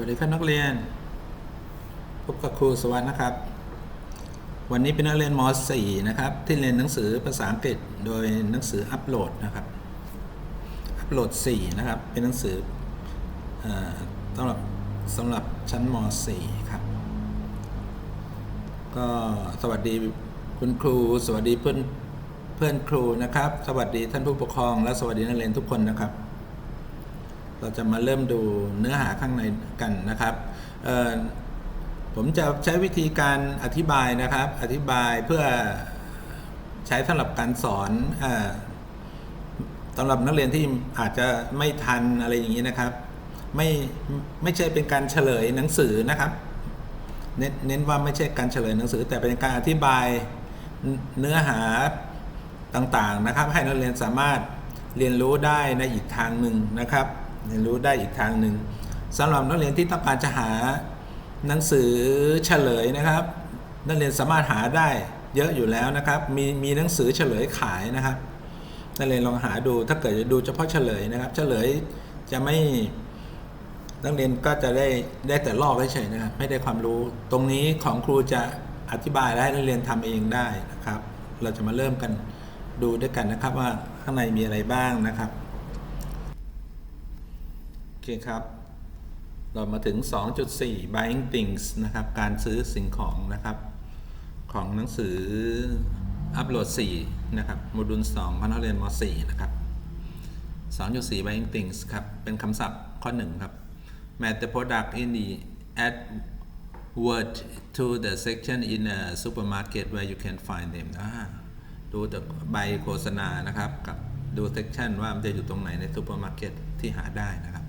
วัสดีครับนักเรียน พบกับครูสวัสดิ์นะครับ วันนี้เป็นนักเรียนม .4 นะครับ ที่เรียนหนังสือภาษาอังกฤษโดยหนังสืออัปโหลดนะครับ อัปโหลด 4 นะครับ เป็นหนังสือเอ่อสำหรับสำหรับชั้นม .4 ครับ ก็สวัสดีคุณครู สวัสดีเพื่อนเพื่อนครูนะครับ สวัสดีท่านผู้ปกครอง และสวัสดีนักเรียนทุกคนนะครับ เราจะมาเริ่มดูเนื้อหาข้างในกันนะครับ ผมจะใช้วิธีการอธิบายนะครับ อธิบายเพื่อใช้สำหรับการสอนอสำหรับนักเรียนที่อาจจะไม่ทันอะไรอย่างนี้นะครับ ไม่ไม่ใช่เป็นการเฉลยหนังสือนะครับเน้นเน้นว่าไม่ใช่การเฉลยหนังสือ แต่เป็นการอธิบายเนื้อหาต่างๆนะครับ ให้นักเรียนสามารถเรียนรู้ได้ในอีกทางหนึ่งนะครับ เรียนรู้ได้อีกทางหนึ่งสำหรับนักเรียนที่ต้องการจะหาหนังสือเฉลยนะครับ นักเรียนสามารถหาได้เยอะอยู่แล้วนะครับ มีมีหนังสือเฉลยขายนะครับ นักเรียนลองหาดูถ้าเกิดจะดูเฉพาะเฉลยนะครับ เฉลยจะไม่นักเรียนก็จะได้ได้แต่ลอกเฉยๆนะครับไม่ได้ความรู้ ตรงนี้ของครูจะอธิบายและให้นักเรียนทำเองได้นะครับ เราจะมาเริ่มกันดูด้วยกันนะครับว่าข้างในมีอะไรบ้างนะครับ เคครับ เรามาถึง 2.4 buying things นะครับ การซื้อสิ่งของนะครับ ของหนังสืออัปโหลด 4 นะครับ โมดูล2พันเรียนม .4 นะครับ 2.4 buying things ครับ เป็นคำศัพท์ข้อ 1 ครับ match the product in the add word to the section in a supermarket where you can find them ดูแต่ใบโฆษณานะครับกับดู section ว่ามันจะอยู่ตรงไหนในซูเปอร์มาร์เก็ตที่หาได้นะครับ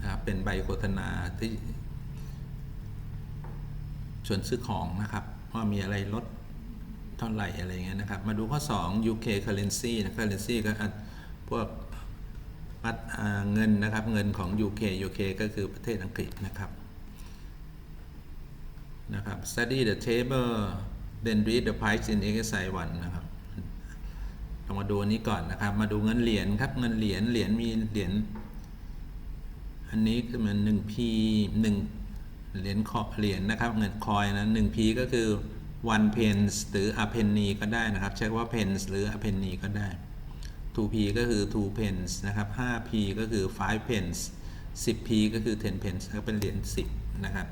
นะครับ เป็นใบโฆษณาที่ชวนซื้อของนะครับว่ามีอะไรลดเท่าไหร่อะไรเงี้ยนะครับ มาดูข้อ 2 UK currency นะ currency ก็อะพวกมัดเงินนะครับเงินของ UK UK ก็คือประเทศอังกฤษนะครับนะครับ study the table then read the price in exercise 1นะครับเรามาดูอันนี้ก่อนนะครับ มาดูเงินเหรียญครับเงินเหรียญเหรียญมีเหรียญ อันนี้คือมันหนึ่ง p หนึ่งเหรียญคอเหรียญนะครับเงินคอยนะหนึ่ง p ก็คือ one pence หรือ a penny ก็ได้นะครับ ใช้ว่า pence หรือ a penny ก็ได้ two p ก็คือ two pence นะครับห้า p ก็คือ five pence สิบ p ก็คือ ten pence ก็เป็นเหรียญสิบนะครับ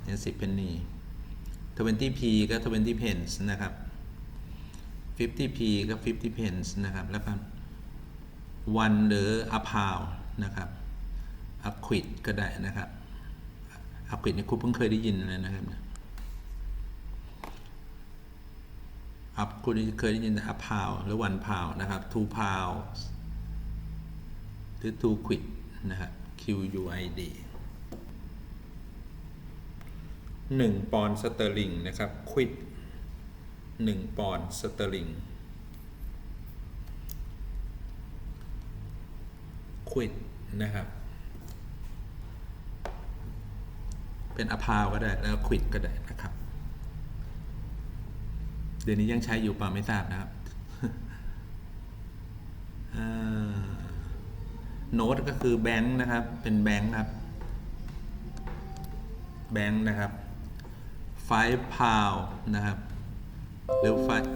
เหรียญสิบ penny twenty p ก็ twenty pence นะครับ fifty p ก็ fifty pence นะครับ แล้วก็ one หรือ a pound นะครับ อะควิดก็ได้นะครับอะควิดนี่ครูเพิ่งเคยได้ยินเลยนะครับอัพคุณเคยได้ยินแต่อัพพาวหรือวันพาวนะครับ two pounds หรือ two quid นะครับ Q U I D หนึ่งปอนด์สเตอร์ลิงนะครับควิดหนึ่งปอนด์สเตอร์ลิงควิดนะครับ เป็นอพาวก็ได้แล้วควิดก็ได้นะครับ เดี๋ยวนี้ยังใช้อยู่ป่าไม่ทราบนะครับโน้ตก็คือแบงค์นะครับ เป็นแบงค์ครับ แบงค์นะครับ five pound นะครับ หรือ five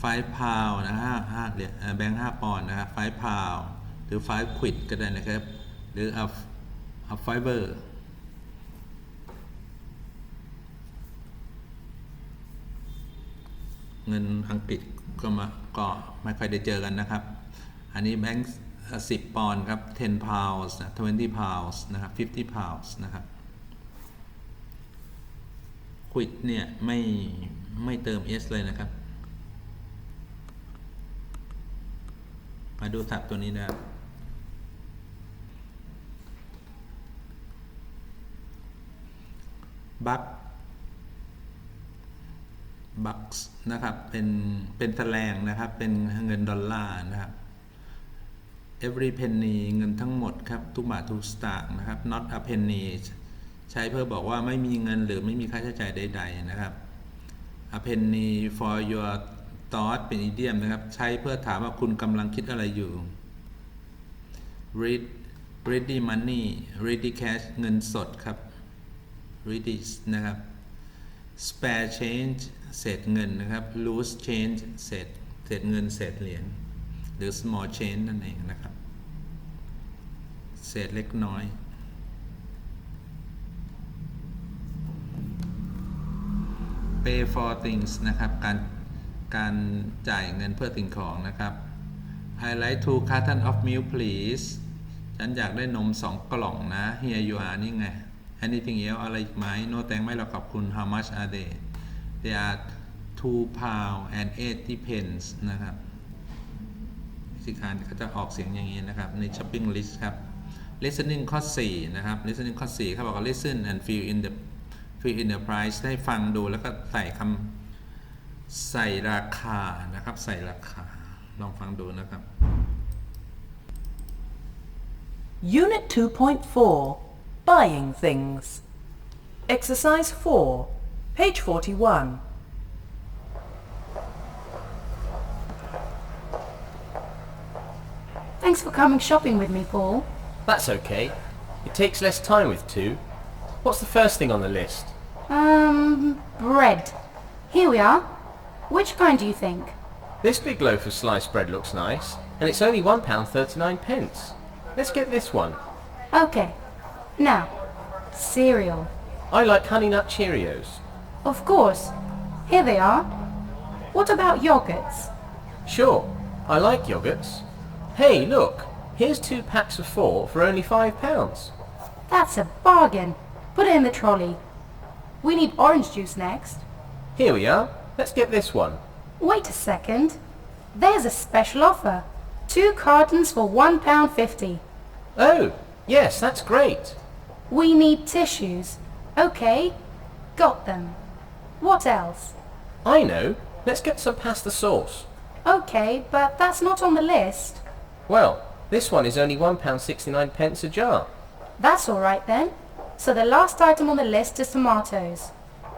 five pound นะห้าห้าเหรียญแบงค์ห้าปอนด์นะครับ five pound หรือ five quid ก็ได้นะครับ หรือ a a fiver เงินอังกฤษก็มาก็ไม่ค่อยได้เจอกันนะครับ อันนี้แบงค์สิบปอนด์ครับ 10 pounds นะ20 pounds นะครับ 50 pounds นะครับควิดเนี่ย ไม่ ไม่เติม s เลยนะครับ มาดูศัพท์ตัวนี้นะครับ บัคบัคส์นะครับ เป็น เป็นแสลงนะครับ เป็นเงินดอลลาร์นะครับ every penny เงินทั้งหมดครับ ทุกบาททุกสตางค์นะครับ not a penny ใช้เพื่อบอกว่าไม่มีเงินหรือไม่มีค่าใช้จ่ายใด ๆ นะครับ a penny for your thought เป็น idiom นะครับ ใช้เพื่อถามว่าคุณกำลังคิดอะไรอยู่ read ready money ready cash เงินสดครับ ready นะครับ spare change เศษเงินนะครับ loose change เศษเศษเงินเศษเหรียญหรือ small change นั่นเองนะครับ เศษเล็กน้อย pay for things นะครับ การการจ่ายเงินเพื่อสิ่งของนะครับ I like two carton of milk please ฉันอยากได้นม2กล่องนะ Here you are นี่ไง Anything else อะไรอีกไหม No thank ไม่หรอกขอบคุณ How much are they They are two pound and eighty pence นะครับวิธีการเขาจะออกเสียงอย่างนี้นะครับใน shopping list ครับ listening ข้อ4นะครับ listening ข้อ4เขาบอกว่า listen and fill in the fill in the price ให้ฟังดูแล้วก็ใส่คำใส่ราคานะครับ ใส่ราคา ลองฟังดูนะครับ Unit 2.4 Buying Things. Exercise 4, page 41. Thanks for coming shopping with me, Paul. That's okay. It takes less time with two. What's the first thing on the list? Um, bread. Here we are. Which kind do you think? This big loaf of sliced bread looks nice, and it's only £1.39. pence. Let's get this one. Okay. Now, cereal. I like Honey Nut Cheerios. Of course. Here they are. What about yogurts? Sure, I like yogurts. Hey, look! Here's two packs of four for only £5. That's a bargain. Put it in the trolley. We need orange juice next. Here we are. Let's get this one. Wait a second. There's a special offer. Two cartons for £1.50. Oh, yes, that's great. We need tissues. Okay. Got them. What else? I know. Let's get some pasta sauce. Okay, but that's not on the list. Well, this one is only £1.69 pence a jar. That's all right then. So the last item on the list is tomatoes.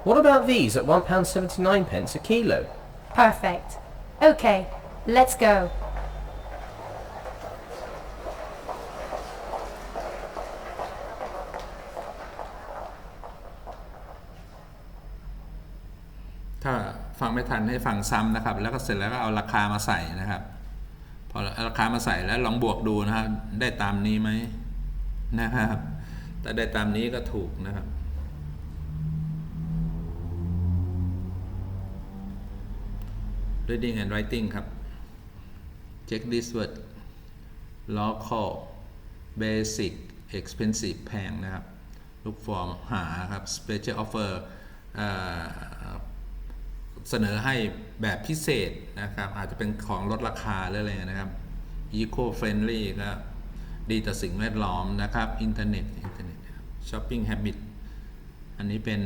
What about these at £1.79 pence a kilo? Perfect. Okay, let's go. งไม่ทันให้ฟังซ้ำนะครับ แล้วก็เสร็จแล้วก็เอาราคามาใส่นะครับพอราคามาใส่แล้วลองบวกดูนะครับ ได้ตามนี้ไหมนะครับถ้าได้ตามนี้ก็ถูกนะครับ reading and writing ครับ check this word local basic expensive แพงนะครับ look for หาครับ special offer เอ่อ เสนอให้แบบพิเศษนะครับ อาจจะเป็นของลดราคาหรืออะไรนะครับ eco friendly ก็ดีต่อสิ่งแวดล้อมนะครับอินเทอร์เน็ตอินเทอร์เน็ตช้อปปิ้ง habit อันนี้เป็น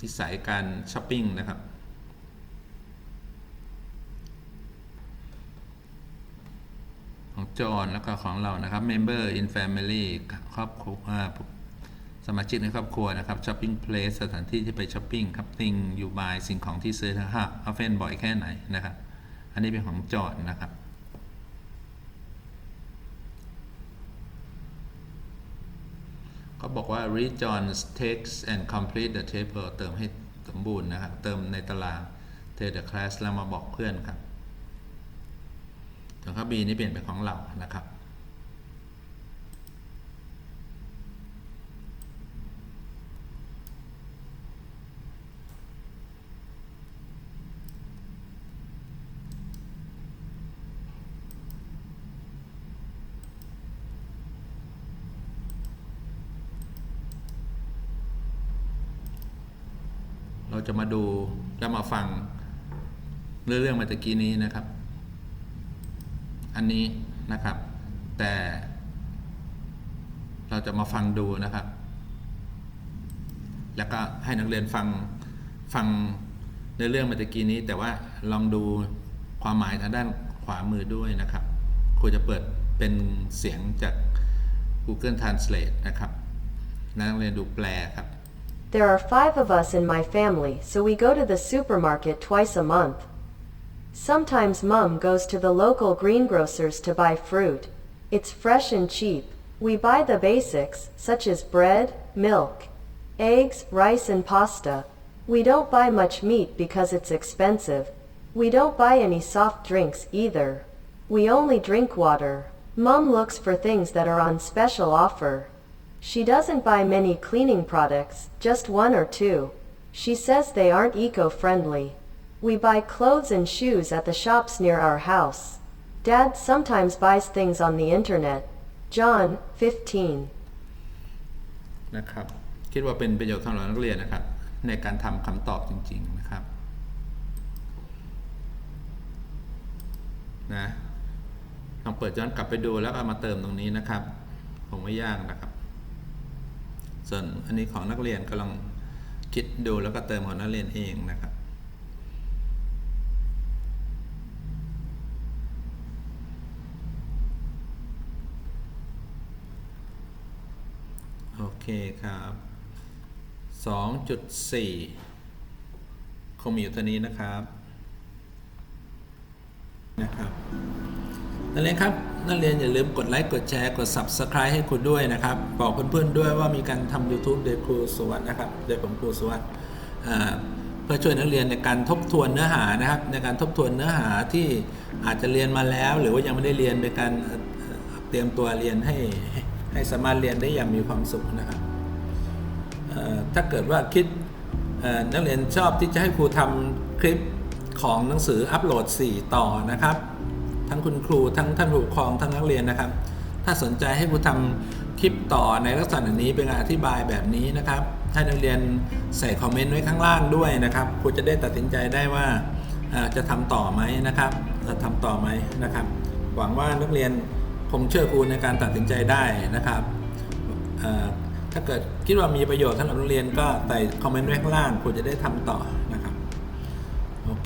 ทิสัยการช้อปปิ้งนะครับ ของจอห์นแล้วก็ของเรานะครับ member in family ครอบครัว สมาชิกในครอบครัวนะครับ shopping place สถานที่ที่ไปช้อปปิ้งครับ thing you buy สิ่งของที่ซื้อนะครับ often บ่อยแค่ไหนนะครับ อันนี้เป็นของจอห์นนะครับก็บอกว่า read John's text and complete the table เติมให้สมบูรณ์นะครับ เติมในตาราง tell the class แล้วมาบอกเพื่อนครับส่วนข้อ B นี่เปลี่ยนเป็นของเรานะครับ จะมาดูแล้วมาฟังเรื่องเรื่องเมื่อตะกี้นี้นะครับ อันนี้นะครับ แต่เราจะมาฟังดูนะครับ แล้วก็ให้นักเรียนฟังฟังในเรื่องเมื่อตะกี้นี้ แต่ว่าลองดูความหมายทางด้านขวามือด้วยนะครับครูจะเปิดเป็นเสียงจาก Google Translate นะครับนักเรียนดูแปลครับ There are five of us in my family, so we go to the supermarket twice a month. Sometimes Mum goes to the local greengrocers to buy fruit. It's fresh and cheap. We buy the basics, such as bread, milk, eggs, rice, and pasta. We don't buy much meat because it's expensive. We don't buy any soft drinks either. We only drink water. Mum looks for things that are on special offer. She doesn't buy many cleaning products, just one or two. She says they aren't eco-friendly. We buy clothes and shoes at the shops near our house. Dad sometimes buys things on the internet. John, 15. นะครับ คิดว่าเป็นประโยชน์สำหรับนักเรียนนะครับ ในการทำคำตอบจริง ๆ นะครับนะลองเปิดย้อนกลับไปดูแล้วก็มาเติมตรงนี้นะครับคงไม่ยากนะครับ ส่วนอันนี้ของนักเรียนก็ลองคิดดูแล้วก็เติมของนักเรียนเองนะครับโอเคครับ 2.4 คงมีอยู่ตัวนี้นะครับ นะครับนักเรียนครับ นักเรียนอย่าลืมกดไลค์ กดแชร์ กด Subscribe ให้คุณด้วยนะครับ บอกเพื่อนๆด้วยว่ามีการทำ YouTube โดยครูสวัสด์นะครับโดยผมครูสวัสด์เพื่อช่วยนักเรียนในการทบทวนเนื้อหานะครับ ในการทบทวนเนื้อหาที่อาจจะเรียนมาแล้ว หรือว่ายังไม่ได้เรียนโดยการเตรียมตัวเรียนให้ให้สามารถเรียนได้อย่างมีความสุขนะครับถ้าเกิดว่าคิดนักเรียนชอบที่จะให้ครูทำคลิปของหนังสืออัปโหลด 4 ต่อนะครับ ทั้งคุณครูทั้งท่านผู้ปกครองทั้งนักเรียนนะครับ ถ้าสนใจให้ครูทำคลิปต่อในลักษณะนี้เป็นการอธิบายแบบนี้นะครับให้นักเรียนใส่คอมเมนต์ไว้ข้างล่างด้วยนะครับครูจะได้ตัดสินใจได้ว่าจะทำต่อไหมนะครับจะทำต่อไหมนะครับ หวังว่านักเรียนคงเชื่อครูในการตัดสินใจได้นะครับถ้าเกิดคิดว่ามีประโยชน์สำหรับนักเรียนก็ใส่คอมเมนต์ไว้ข้างล่างครูจะได้ทำต่อ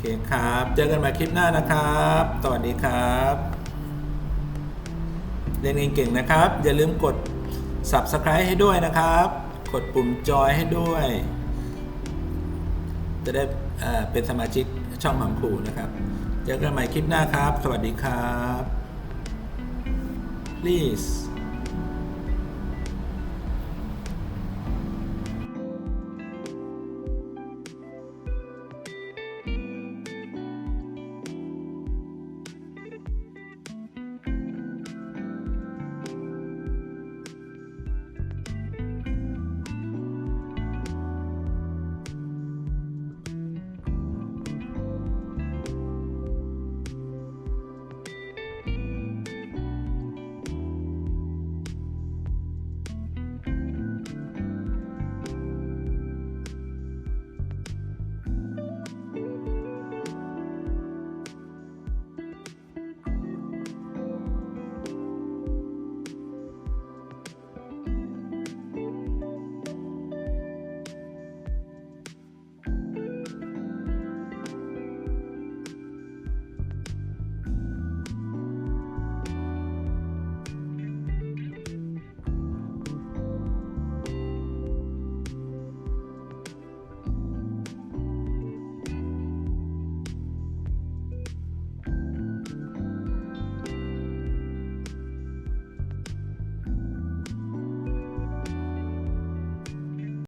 เคครับ เจอกันใหม่คลิปหน้านะครับ สวัสดีครับ เรียนเก่งๆนะครับ อย่าลืมกด subscribe ให้ด้วยนะครับ กดปุ่มจอยให้ด้วย จะได้เป็นสมาชิกช่องของครูนะครับ เจอกันใหม่คลิปหน้าครับ สวัสดีครับ please